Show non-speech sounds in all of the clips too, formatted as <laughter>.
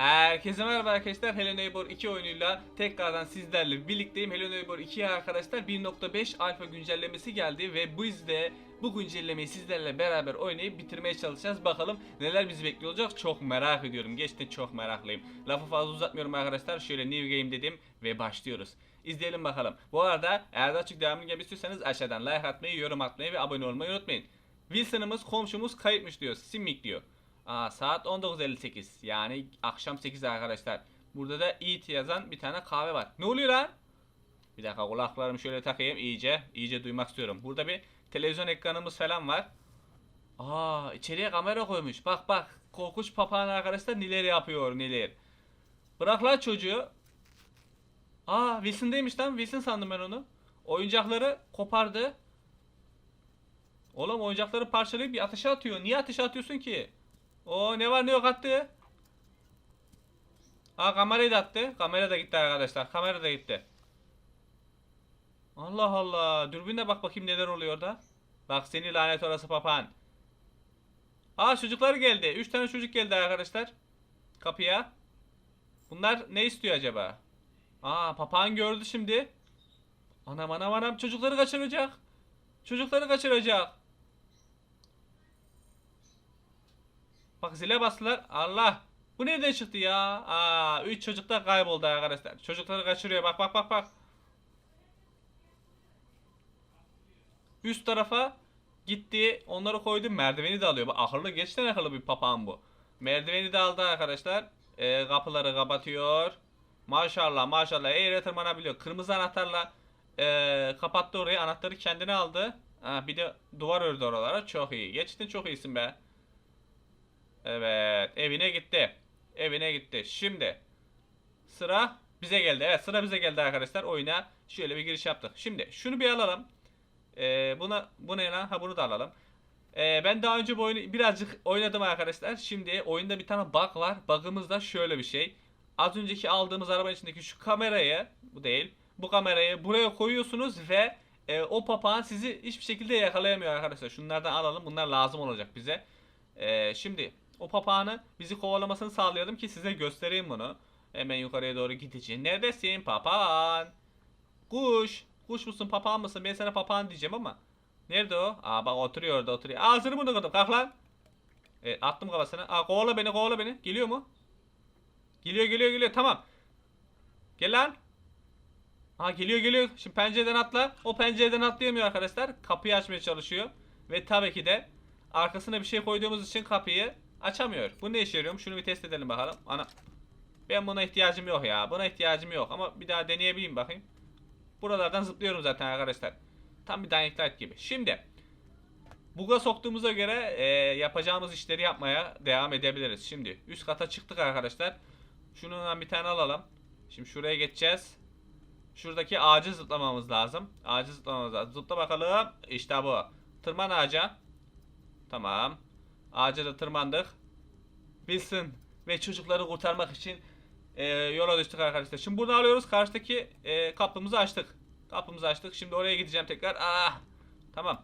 Herkese merhaba arkadaşlar. Hello Neighbor 2 oyunuyla tekrardan sizlerle birlikteyim. Hello Neighbor 2'ye arkadaşlar 1.5 alfa güncellemesi geldi ve biz de bu güncellemeyi sizlerle beraber oynayıp bitirmeye çalışacağız. Bakalım neler bizi bekliyor olacak çok merak ediyorum. Gerçekten çok meraklıyım. Lafı fazla uzatmıyorum arkadaşlar. Şöyle new game dedim ve başlıyoruz. İzleyelim bakalım. Bu arada eğer daha çok devamlı gelmek istiyorsanız aşağıdan like atmayı, yorum atmayı ve abone olmayı unutmayın. Wilson'ımız komşumuz kayıpmış diyor. Simik diyor. Aa, saat 19.58 yani akşam 8 arkadaşlar. Burada da ET yazan bir tane kahve var. Ne oluyor lan? Bir dakika kulaklarımı şöyle takayım iyice. iyice duymak istiyorum. Burada bir televizyon ekranımız falan var. Aa içeriye kamera koymuş. Bak bak korkunç papağan arkadaşlar neler yapıyor neler. Bırak lan çocuğu. Aa Wilson'daymış lan. Wilson sandım ben onu. Oyuncakları kopardı. Oğlum oyuncakları parçalayıp bir ateşe atıyor. Niye ateşe atıyorsun ki? O ne var ne yok attı. Ha kamerayı da attı. Kamera da gitti arkadaşlar. Kamera da gitti. Allah Allah. Dürbünle bak bakayım neler oluyor orada. Bak seni lanet orası papağan. Aa çocuklar geldi. 3 tane çocuk geldi arkadaşlar. Kapıya. Bunlar ne istiyor acaba? Aa papağan gördü şimdi. Anam anam anam çocukları kaçıracak. Çocukları kaçıracak. Bak zile bastılar. Allah. Bu nereden çıktı ya? Aa, üç çocuk da kayboldu arkadaşlar. Çocukları kaçırıyor. Bak bak bak bak. Üst tarafa gitti. Onları koydu. Merdiveni de alıyor. Bak akıllı geçten akıllı bir papağan bu. Merdiveni de aldı arkadaşlar. Ee, kapıları kapatıyor. Maşallah maşallah. Eğri tırmanabiliyor. Kırmızı anahtarla ee, kapattı orayı. Anahtarı kendine aldı. Ha, bir de duvar ördü oralara. Çok iyi. Gerçekten çok iyisin be. Evet, evine gitti. Evine gitti. Şimdi sıra bize geldi. Evet, sıra bize geldi arkadaşlar. Oyuna şöyle bir giriş yaptık. Şimdi şunu bir alalım. Ee, buna bu ne lan? Ha bunu da alalım. Ee, ben daha önce bu oyunu birazcık oynadım arkadaşlar. Şimdi oyunda bir tane bug var. Bug'ımız da şöyle bir şey. Az önceki aldığımız araba içindeki şu kamerayı, bu değil. Bu kamerayı buraya koyuyorsunuz ve e, o papağan sizi hiçbir şekilde yakalayamıyor arkadaşlar. Şunlardan alalım. Bunlar lazım olacak bize. Ee, şimdi o papağanı bizi kovalamasını sağlayalım ki size göstereyim bunu. Hemen yukarıya doğru gideceğim. Neredesin papağan? Kuş. Kuş musun papağan mısın? Ben sana papağan diyeceğim ama. Nerede o? Aa bak oturuyor orada oturuyor. Ağzını bunu kırdım. Kalk lan. Evet attım kafasına. Aa kovala beni kovala beni. Geliyor mu? Geliyor geliyor geliyor. Tamam. Gel lan. Aa geliyor geliyor. Şimdi pencereden atla. O pencereden atlayamıyor arkadaşlar. Kapıyı açmaya çalışıyor. Ve tabii ki de arkasına bir şey koyduğumuz için kapıyı açamıyor. Bu ne işe yarıyor? Şunu bir test edelim bakalım. Ana. Ben buna ihtiyacım yok ya. Buna ihtiyacım yok ama bir daha deneyebileyim bakayım. Buralardan zıplıyorum zaten arkadaşlar. Tam bir Dying gibi. Şimdi Buga soktuğumuza göre e, yapacağımız işleri yapmaya devam edebiliriz. Şimdi üst kata çıktık arkadaşlar. Şundan bir tane alalım. Şimdi şuraya geçeceğiz. Şuradaki ağacı zıplamamız lazım. Ağacı zıplamamız lazım. Zıpla bakalım. İşte bu. Tırman ağaca. Tamam. Ağaca da tırmandık. Wilson ve çocukları kurtarmak için e, yola düştük arkadaşlar. Şimdi bunu alıyoruz. Karşıdaki e, kapımızı açtık. Kapımızı açtık. Şimdi oraya gideceğim tekrar. Ah. Tamam.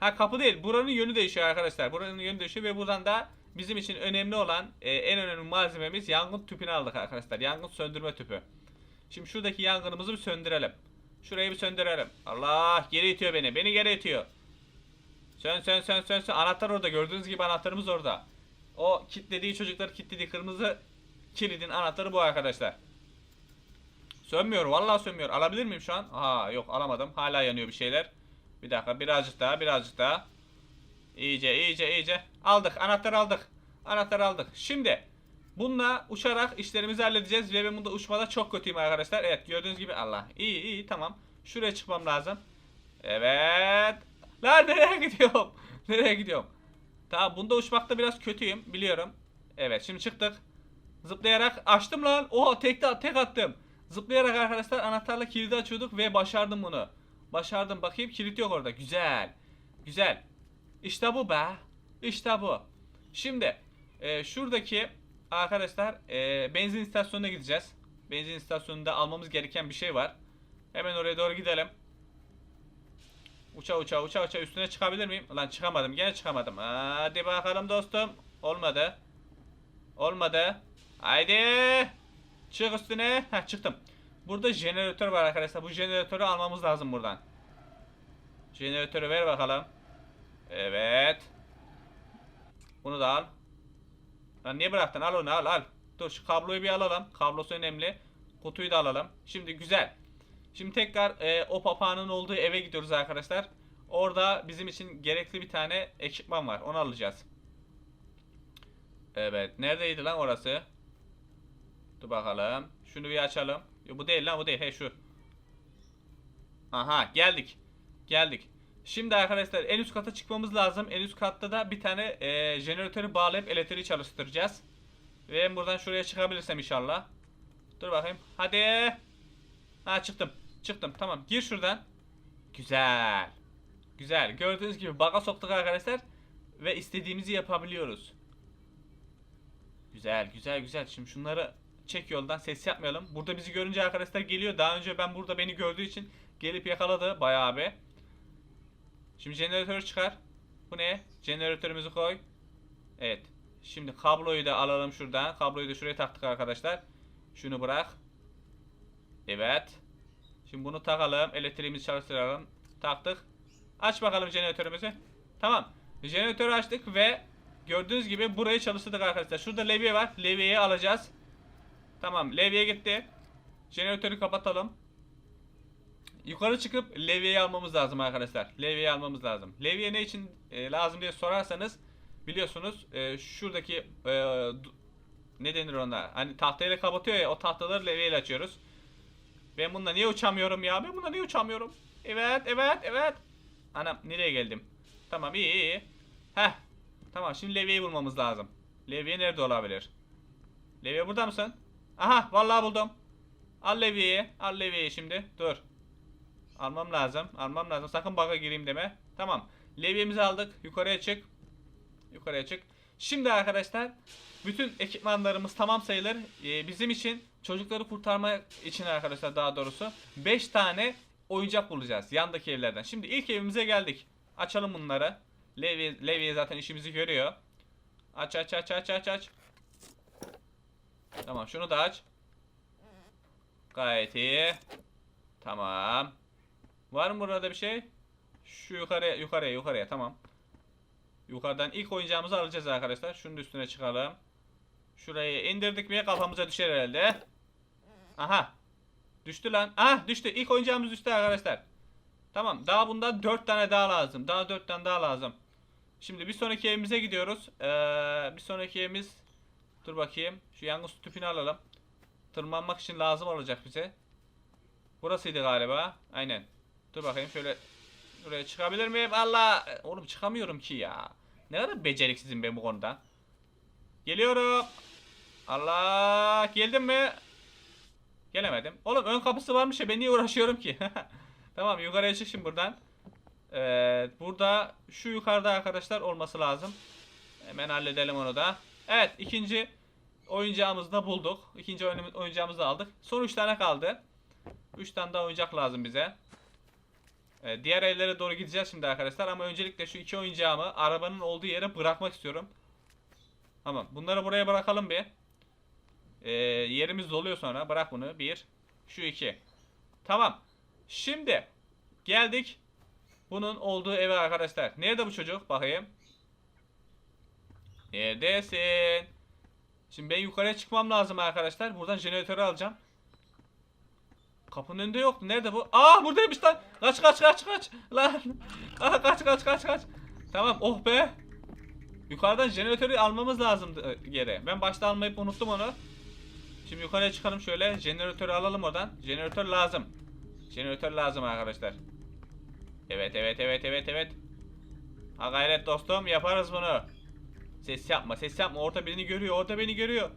Ha kapı değil. Buranın yönü değişiyor arkadaşlar. Buranın yönü değişiyor ve buradan da bizim için önemli olan e, en önemli malzememiz yangın tüpünü aldık arkadaşlar. Yangın söndürme tüpü. Şimdi şuradaki yangınımızı bir söndürelim. Şurayı bir söndürelim. Allah geri itiyor beni. Beni geri itiyor. Sön sön sön sön sön. Anahtar orada. Gördüğünüz gibi anahtarımız orada. O kilitlediği çocukları kilitlediği kırmızı kilidin anahtarı bu arkadaşlar. Sönmüyor. Vallahi sönmüyor. Alabilir miyim şu an? Aa yok alamadım. Hala yanıyor bir şeyler. Bir dakika birazcık daha birazcık daha. İyice iyice iyice. Aldık. Anahtarı aldık. Anahtarı aldık. Şimdi bununla uçarak işlerimizi halledeceğiz ve ben bunda uçmada çok kötüyüm arkadaşlar. Evet gördüğünüz gibi Allah. İyi iyi tamam. Şuraya çıkmam lazım. Evet. Lan nereye gidiyorum? <laughs> nereye gidiyorum? Tamam bunda uçmakta biraz kötüyüm biliyorum. Evet şimdi çıktık. Zıplayarak açtım lan. Oha tek, tek attım. Zıplayarak arkadaşlar anahtarla kilidi açıyorduk ve başardım bunu. Başardım bakayım kilit yok orada. Güzel. Güzel. İşte bu be. İşte bu. Şimdi e, şuradaki arkadaşlar e, benzin istasyonuna gideceğiz. Benzin istasyonunda almamız gereken bir şey var. Hemen oraya doğru gidelim. Uça uça uça uça üstüne çıkabilir miyim? Lan çıkamadım gene çıkamadım. Hadi bakalım dostum. Olmadı. Olmadı. Haydi. Çık üstüne. Heh çıktım. Burada jeneratör var arkadaşlar. Bu jeneratörü almamız lazım buradan. Jeneratörü ver bakalım. Evet. Bunu da al. Lan niye bıraktın? Al onu al al. Dur şu kabloyu bir alalım. Kablosu önemli. Kutuyu da alalım. Şimdi güzel. Şimdi tekrar e, o papağanın olduğu eve gidiyoruz arkadaşlar. Orada bizim için gerekli bir tane ekipman var. Onu alacağız. Evet. Neredeydi lan orası? Dur bakalım. Şunu bir açalım. Yo, bu değil lan bu değil. He şu. Aha geldik. Geldik. Şimdi arkadaşlar en üst kata çıkmamız lazım. En üst katta da bir tane e, jeneratörü bağlayıp elektriği çalıştıracağız. Ve buradan şuraya çıkabilirsem inşallah. Dur bakayım. Hadi. Ha çıktım. Çıktım. Tamam. Gir şuradan. Güzel. Güzel. Gördüğünüz gibi baga soktuk arkadaşlar. Ve istediğimizi yapabiliyoruz. Güzel güzel güzel. Şimdi şunları çek yoldan ses yapmayalım. Burada bizi görünce arkadaşlar geliyor. Daha önce ben burada beni gördüğü için gelip yakaladı bayağı bir. Şimdi jeneratörü çıkar. Bu ne? Jeneratörümüzü koy. Evet. Şimdi kabloyu da alalım şuradan. Kabloyu da şuraya taktık arkadaşlar. Şunu bırak. Evet. Şimdi bunu takalım. Elektriğimizi çalıştıralım. Taktık. Aç bakalım jeneratörümüzü. Tamam. Jeneratörü açtık ve gördüğünüz gibi burayı çalıştırdık arkadaşlar. Şurada levye var. Levyeyi alacağız. Tamam. Levye gitti. Jeneratörü kapatalım. Yukarı çıkıp levyeyi almamız lazım arkadaşlar. Levyeyi almamız lazım. Levye ne için e, lazım diye sorarsanız biliyorsunuz e, şuradaki e, ne denir ona? Hani tahtayla kapatıyor ya o tahtaları levyeyle açıyoruz. Ben bununla niye uçamıyorum ya? Ben bununla niye uçamıyorum? Evet, evet, evet. Anam nereye geldim? Tamam iyi iyi. Heh. Tamam şimdi levyeyi bulmamız lazım. Levye nerede olabilir? Levye burada mısın? Aha vallahi buldum. Al levyeyi. Al levyeyi şimdi. Dur. Almam lazım. Almam lazım. Sakın bug'a gireyim deme. Tamam. Levyemizi aldık. Yukarıya çık. Yukarıya çık. Şimdi arkadaşlar bütün ekipmanlarımız tamam sayılır. Ee, bizim için çocukları kurtarma için arkadaşlar daha doğrusu 5 tane oyuncak bulacağız yandaki evlerden. Şimdi ilk evimize geldik. Açalım bunları. Levi, Levi zaten işimizi görüyor. Aç aç aç aç aç aç. Tamam şunu da aç. Gayet iyi. Tamam. Var mı burada bir şey? Şu yukarıya yukarıya yukarıya tamam. Yukarıdan ilk oyuncağımızı alacağız arkadaşlar. Şunun üstüne çıkalım. Şurayı indirdik mi kafamıza düşer herhalde. Aha. Düştü lan. Ah düştü. İlk oyuncağımız düştü arkadaşlar. Tamam. Daha bundan 4 tane daha lazım. Daha 4 tane daha lazım. Şimdi bir sonraki evimize gidiyoruz. Ee, bir sonraki evimiz Dur bakayım. Şu yangın su tüpünü alalım. Tırmanmak için lazım olacak bize. Burasıydı galiba. Aynen. Dur bakayım şöyle Buraya çıkabilir miyim? Allah! Oğlum çıkamıyorum ki ya. Ne kadar beceriksizim ben bu konuda. Geliyorum. Allah! Geldim mi? Gelemedim. Oğlum ön kapısı varmış ya ben niye uğraşıyorum ki? <laughs> tamam yukarıya çık şimdi buradan. Ee, burada şu yukarıda arkadaşlar olması lazım. Hemen halledelim onu da. Evet ikinci oyuncağımızı da bulduk. İkinci oyun- oyuncağımızı da aldık. Son 3 tane kaldı. 3 tane daha oyuncak lazım bize. Ee, diğer evlere doğru gideceğiz şimdi arkadaşlar ama öncelikle şu iki oyuncağımı arabanın olduğu yere bırakmak istiyorum. Tamam bunları buraya bırakalım bir. Ee, yerimiz doluyor sonra bırak bunu. Bir. Şu iki. Tamam. Şimdi geldik bunun olduğu eve arkadaşlar. Nerede bu çocuk? Bakayım. Neredesin? Şimdi ben yukarıya çıkmam lazım arkadaşlar. Buradan jeneratörü alacağım. Kapının önünde yoktu. Nerede bu? Aa buradaymış lan. Kaç kaç kaç kaç. Lan. Aa, kaç kaç kaç kaç. Tamam oh be. Yukarıdan jeneratörü almamız lazımdı e, yere. Ben başta almayıp unuttum onu. Şimdi yukarıya çıkalım şöyle. Jeneratörü alalım oradan. Jeneratör lazım. Jeneratör lazım arkadaşlar. Evet evet evet evet evet. Ha gayret dostum yaparız bunu. Ses yapma ses yapma. Orada beni görüyor orada beni görüyor.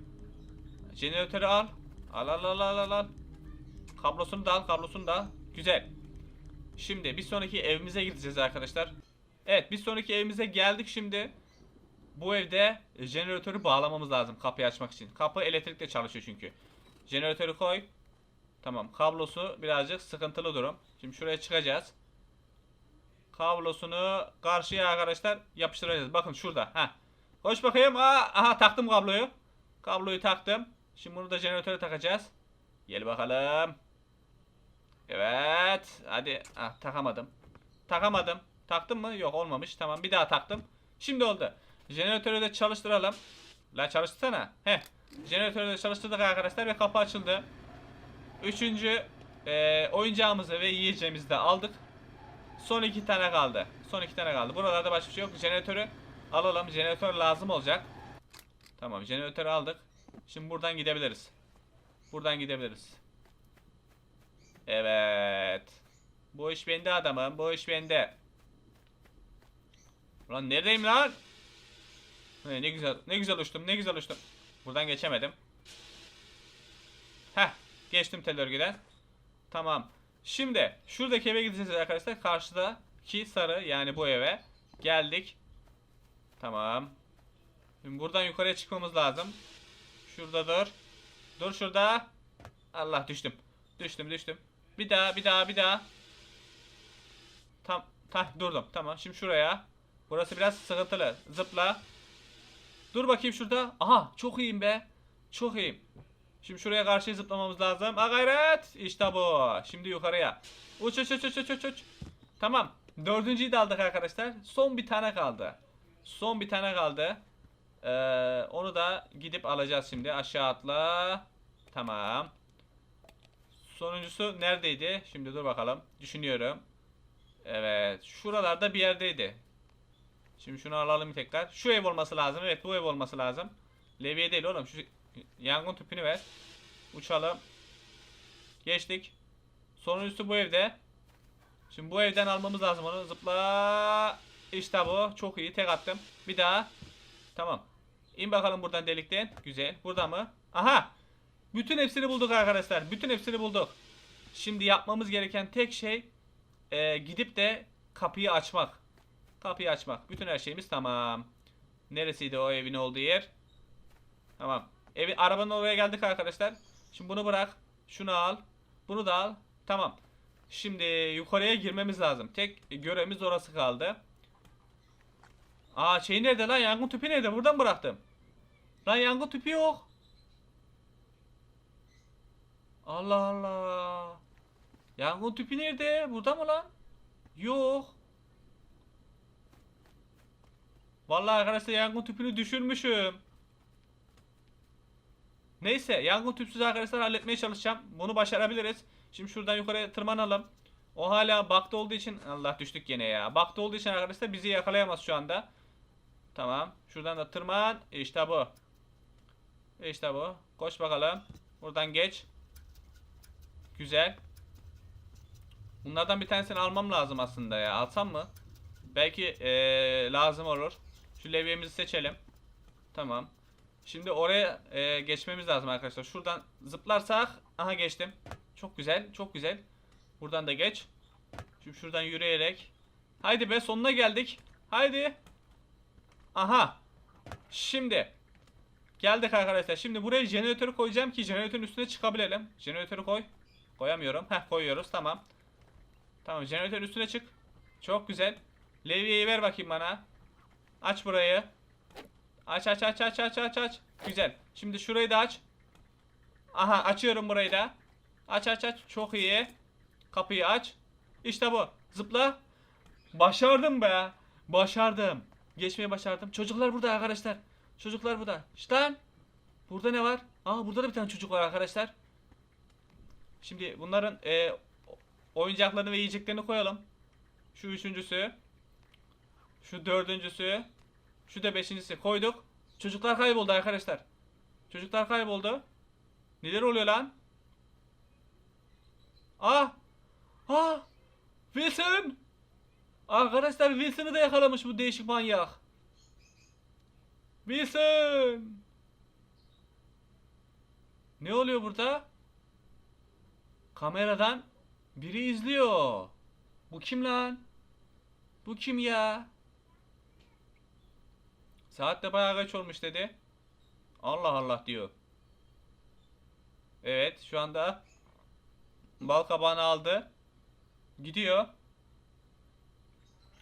Jeneratörü al. Al al al al al al. Kablosunu da al, kablosunu da al. Güzel. Şimdi bir sonraki evimize gideceğiz arkadaşlar. Evet, bir sonraki evimize geldik şimdi. Bu evde jeneratörü bağlamamız lazım kapıyı açmak için. Kapı elektrikle çalışıyor çünkü. Jeneratörü koy. Tamam, kablosu birazcık sıkıntılı durum. Şimdi şuraya çıkacağız. Kablosunu karşıya arkadaşlar yapıştıracağız. Bakın şurada. Ha. Koş bakayım. Aa, aha taktım kabloyu. Kabloyu taktım. Şimdi bunu da jeneratöre takacağız. Gel bakalım. Evet. Hadi. Ah, takamadım. Takamadım. Taktım mı? Yok olmamış. Tamam bir daha taktım. Şimdi oldu. Jeneratörü de çalıştıralım. La çalıştırsana. Heh. Jeneratörü de çalıştırdık arkadaşlar ve kapı açıldı. Üçüncü e, oyuncağımızı ve yiyeceğimizi de aldık. Son iki tane kaldı. Son iki tane kaldı. Buralarda başka bir şey yok. Jeneratörü alalım. Jeneratör lazım olacak. Tamam jeneratörü aldık. Şimdi buradan gidebiliriz. Buradan gidebiliriz. Evet. Bu iş bende adamım. Bu iş bende. Lan neredeyim lan? He, ne güzel ne güzel uçtum ne güzel uçtum. Buradan geçemedim. Heh geçtim tel örgüden. Tamam. Şimdi şuradaki eve gideceğiz arkadaşlar. Karşıdaki sarı yani bu eve geldik. Tamam. Şimdi buradan yukarıya çıkmamız lazım. Şurada dur. Dur şurada. Allah düştüm. Düştüm düştüm. Bir daha bir daha bir daha. Tam tam durdum. Tamam. Şimdi şuraya. Burası biraz sıkıntılı. Zıpla. Dur bakayım şurada. Aha çok iyiyim be. Çok iyiyim. Şimdi şuraya karşı zıplamamız lazım. Ha gayret. İşte bu. Şimdi yukarıya. Uç uç uç uç uç uç. Tamam. Dördüncüyü de aldık arkadaşlar. Son bir tane kaldı. Son bir tane kaldı. Ee, onu da gidip alacağız şimdi. Aşağı atla. Tamam. Sonuncusu neredeydi? Şimdi dur bakalım. Düşünüyorum. Evet. Şuralarda bir yerdeydi. Şimdi şunu alalım tekrar. Şu ev olması lazım. Evet bu ev olması lazım. Levye değil oğlum. Şu yangın tüpünü ver. Uçalım. Geçtik. Sonuncusu bu evde. Şimdi bu evden almamız lazım onu. Zıpla. İşte bu. Çok iyi. Tek attım. Bir daha. Tamam. İn bakalım buradan delikten. Güzel. Burada mı? Aha. Bütün hepsini bulduk arkadaşlar. Bütün hepsini bulduk. Şimdi yapmamız gereken tek şey e, gidip de kapıyı açmak. Kapıyı açmak. Bütün her şeyimiz tamam. Neresiydi o evin olduğu yer? Tamam. Evi, arabanın oraya geldik arkadaşlar. Şimdi bunu bırak. Şunu al. Bunu da al. Tamam. Şimdi yukarıya girmemiz lazım. Tek görevimiz orası kaldı. Aa şey nerede lan? Yangın tüpü nerede? Buradan bıraktım. Lan yangın tüpü yok. Allah Allah. Yangın tüpü nerede? Burada mı lan? Yok. Vallahi arkadaşlar yangın tüpünü düşürmüşüm. Neyse yangın tüpsüz arkadaşlar halletmeye çalışacağım. Bunu başarabiliriz. Şimdi şuradan yukarıya tırmanalım. O hala bakta olduğu için Allah düştük yine ya. Bakta olduğu için arkadaşlar bizi yakalayamaz şu anda. Tamam. Şuradan da tırman. İşte bu. İşte bu. Koş bakalım. Buradan geç. Güzel. Bunlardan bir tanesini almam lazım aslında ya. Alsam mı? Belki eee, lazım olur. Şu levyemizi seçelim. Tamam. Şimdi oraya eee, geçmemiz lazım arkadaşlar. Şuradan zıplarsak. Aha geçtim. Çok güzel. Çok güzel. Buradan da geç. Şimdi şuradan yürüyerek. Haydi be sonuna geldik. Haydi. Aha. Şimdi. Geldik arkadaşlar. Şimdi buraya jeneratörü koyacağım ki jeneratörün üstüne çıkabilelim. Jeneratörü koy. Koyamıyorum. Heh koyuyoruz. Tamam. Tamam jeneratörün üstüne çık. Çok güzel. Levyeyi ver bakayım bana. Aç burayı. Aç aç aç aç aç aç aç. Güzel. Şimdi şurayı da aç. Aha açıyorum burayı da. Aç aç aç. Çok iyi. Kapıyı aç. İşte bu. Zıpla. Başardım be. Başardım. Geçmeyi başardım. Çocuklar burada arkadaşlar. Çocuklar burada. İşte lan. Burada ne var? Aa burada da bir tane çocuk var arkadaşlar. Şimdi bunların e, oyuncaklarını ve yiyeceklerini koyalım. Şu üçüncüsü. Şu dördüncüsü. Şu da beşincisi koyduk. Çocuklar kayboldu arkadaşlar. Çocuklar kayboldu. Neler oluyor lan? Ah! Ah! Wilson! Arkadaşlar Wilson'ı da yakalamış bu değişik manyak. Wilson! Ne oluyor burada? Kameradan biri izliyor. Bu kim lan? Bu kim ya? Saat de bayağı geç olmuş dedi. Allah Allah diyor. Evet şu anda bal kabağını aldı. Gidiyor.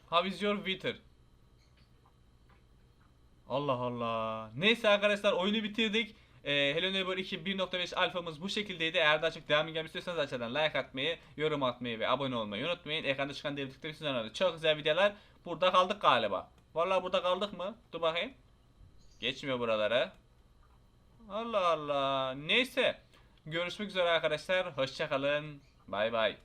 How is your Twitter? Allah Allah. Neyse arkadaşlar oyunu bitirdik. Ee, Hello Neighbor 2 1.5 alfamız bu şekildeydi. Eğer daha çok devamı gelmek istiyorsanız aşağıdan like atmayı, yorum atmayı ve abone olmayı unutmayın. Ekranda çıkan dev tıklayın. Çok güzel videolar. Burada kaldık galiba. Vallahi burada kaldık mı? Dur bakayım. Geçmiyor buralara. Allah Allah. Neyse. Görüşmek üzere arkadaşlar. Hoşçakalın. Bay bay.